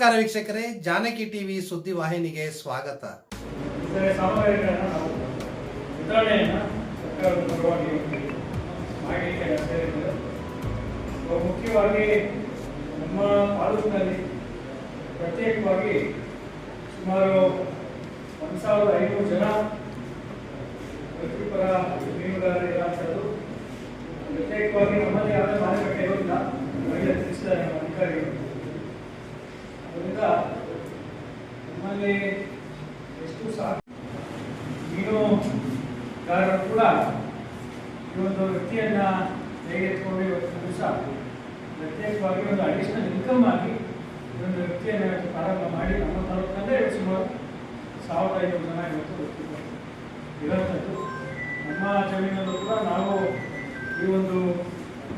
ನಮಸ್ಕಾರ ವೀಕ್ಷಕರೇ, ಜಾನಕಿ ಟಿವಿ ಸುದ್ದಿ ವಾಹಿನಿಗೆ ಸ್ವಾಗತ. ಮುಖ್ಯವಾಗಿ ನಮ್ಮ ತಾಲೂಕಿನಲ್ಲಿ ಪ್ರತ್ಯೇಕವಾಗಿ ಸುಮಾರು ಒಂದು ಸಾವಿರದ ಐನೂರು ಜನ ವೃತ್ತಿಪರ ಮೀನುಗಾರರ ಪ್ರತ್ಯೇಕವಾಗಿ ನಮ್ಮದೇ ಆದ ಮಾರುಕಟ್ಟೆ ಇರೋದಿಲ್ಲ ನಮಗೆ ಮೀನುಗಾರರು ಕೂಡ ಈ ಒಂದು ವೃತ್ತಿಯನ್ನ ಹೇಗೆ ಎತ್ಕೊಂಡು ಇವತ್ತು ದಿವಸ ಪ್ರತ್ಯೇಕವಾಗಿ ಒಂದು ಅಡಿಷನಲ್ ಇನ್ಕಮ್ ಆಗಿ ಈ ಒಂದು ಇವತ್ತು ಪ್ರಾರಂಭ ಮಾಡಿ ನಮ್ಮ ತಾಲೂಕಿನಲ್ಲೇ ಸುಮಾರು ಸಾವಿರದ ಐನೂರು ಜನ ಇವತ್ತು ಇರುವಂಥದ್ದು ನಮ್ಮ ಜಮೀನಲ್ಲೂ ಕೂಡ ನಾವು ಈ ಒಂದು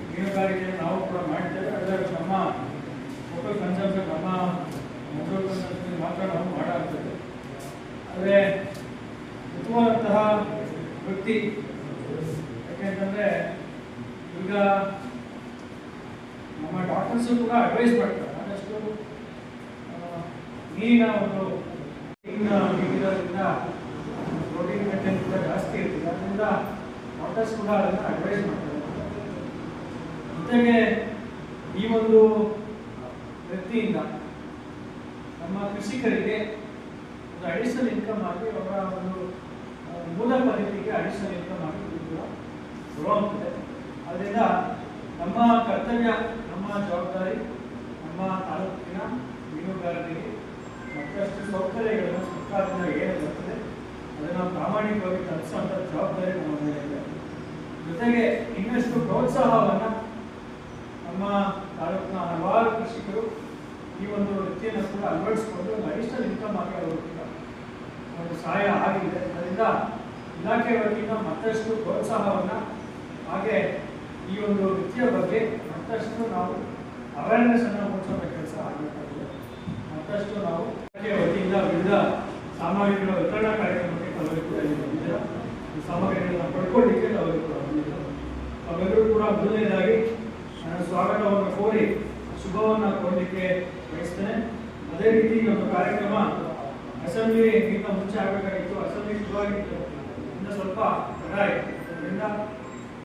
ಮೀನುಗಾರಿಕೆಯನ್ನು ನಾವು ಕೂಡ ಮಾಡ್ತೇವೆ. ಅದರ ನಮ್ಮ ಲೋಕಲ್ ಕನ್ಸಂಪ್ಷನ್ ನಮ್ಮ ಲೋಕಲ್ ಕನ್ಸಂಪ್ಷನ್ ಮಾತ್ರ ನಾವು ಮಾಡಾಗ್ತದೆ ಆದರೆ ವೃತ್ತಿ ಯಾಕೆಂತಂದರೆ ಈಗ ನಮ್ಮ ಡಾಕ್ಟರ್ಸ್ ಕೂಡ ಅಡ್ವೈಸ್ ಮಾಡ್ತಾರೆ. ಆದಷ್ಟು ನೀರಿನ ಒಂದು ನೀರಿನ ನೀಡಿರೋದ್ರಿಂದ ಪ್ರೋಟೀನ್ ಕಂಟೆಂಟ್ ಕೂಡ ಜಾಸ್ತಿ ಇರ್ತದೆ ಅದರಿಂದ ಡಾಕ್ಟರ್ಸ್ ಕೂಡ ಅದನ್ನು ಅಡ್ವೈಸ್ ಮಾಡ್ತಾರೆ. ಜೊತೆಗೆ ಈ ಒಂದು ವ್ಯಕ್ತಿಯಿಂದ ನಮ್ಮ ಕೃಷಿಕರಿಗೆ ಒಂದು ಅಡಿಷನಲ್ ಇನ್ಕಮ್ ಆಗಿ ಅವರ ಮೂಲ ಪದ್ಧತಿಗೆ ಅಡಿಷನಲ್ ಅಂತ ಆಗಿ ಇದು ಅದರಿಂದ ನಮ್ಮ ಕರ್ತವ್ಯ, ನಮ್ಮ ಜವಾಬ್ದಾರಿ, ನಮ್ಮ ತಾಲೂಕಿನ ಮೀನುಗಾರರಿಗೆ ಮತ್ತಷ್ಟು ಸೌಕರ್ಯಗಳನ್ನು ಸರ್ಕಾರದಿಂದ ಏನು ಬರ್ತದೆ. ಅದನ್ನು ಪ್ರಾಮಾಣಿಕವಾಗಿ ತಲುಪಿಸುವಂಥ ಜವಾಬ್ದಾರಿ ನಮ್ಮ ಮೇಲೆ ಇದೆ. ಜೊತೆಗೆ ಇನ್ನಷ್ಟು ಪ್ರೋತ್ಸಾಹವನ್ನು ನಮ್ಮ ತಾಲೂಕಿನ ಹಲವಾರು ಕೃಷಿಕರು ಈ ಒಂದು ವೃತ್ತಿಯನ್ನು ಕೂಡ ಅಳವಡಿಸಿಕೊಂಡು, ಗರಿಷ್ಠ ಇನ್ಕಮ್ ಆಗಿ ಅವರು ಕೂಡ ಒಂದು ಸಹಾಯ ಆಗಿದೆ. ಅದರಿಂದ ಇಲಾಖೆ ವತಿಯಿಂದ ಮತ್ತಷ್ಟು ಪ್ರೋತ್ಸಾಹವನ್ನು, ಹಾಗೆ ಈ ಒಂದು ವೃತ್ತಿಯ ಬಗ್ಗೆ ಮತ್ತಷ್ಟು ನಾವು ಅವೇರ್ನೆಸ್ ಅನ್ನು ಮೂಡಿಸೋದ ಕೆಲಸ ಆಗಬೇಕಾಗಿದೆ ಮತ್ತಷ್ಟು ನಾವು ಇಲಾಖೆಯ ವತಿಯಿಂದ ವಿವಿಧ ಸಾಮಗ್ರಿಗಳ ವಿತರಣಾ ಕಾರ್ಯಕ್ರಮಕ್ಕೆ ಈ ಸಾಮಗ್ರಿಗಳನ್ನ ಪಡ್ಕೊಳ್ಳಿಕ್ಕೆ ಕೂಡ ಅವೆಲ್ಲರೂ ಕೂಡ ಮೊದಲನೇದಾಗಿ ನನ್ನ ಸ್ವಾಗತವನ್ನು ಕೋರಿ ಶುಭವನ್ನು ಕೊಡಲಿಕ್ಕೆ ಬಯಸ್ತೇನೆ. ಅದೇ ರೀತಿ ಒಂದು ಕಾರ್ಯಕ್ರಮ ಅಸೆಂಬ್ಲಿಗಿಂತ ಮುಂಚೆ ಆಗಬೇಕಾಗಿತ್ತು. ಅಸೆಂಬ್ಲಿ ಶುರುವಾಗಿತ್ತು. ಇನ್ನು ಸ್ವಲ್ಪ ತಡ ಆಯಿತು ಅದರಿಂದ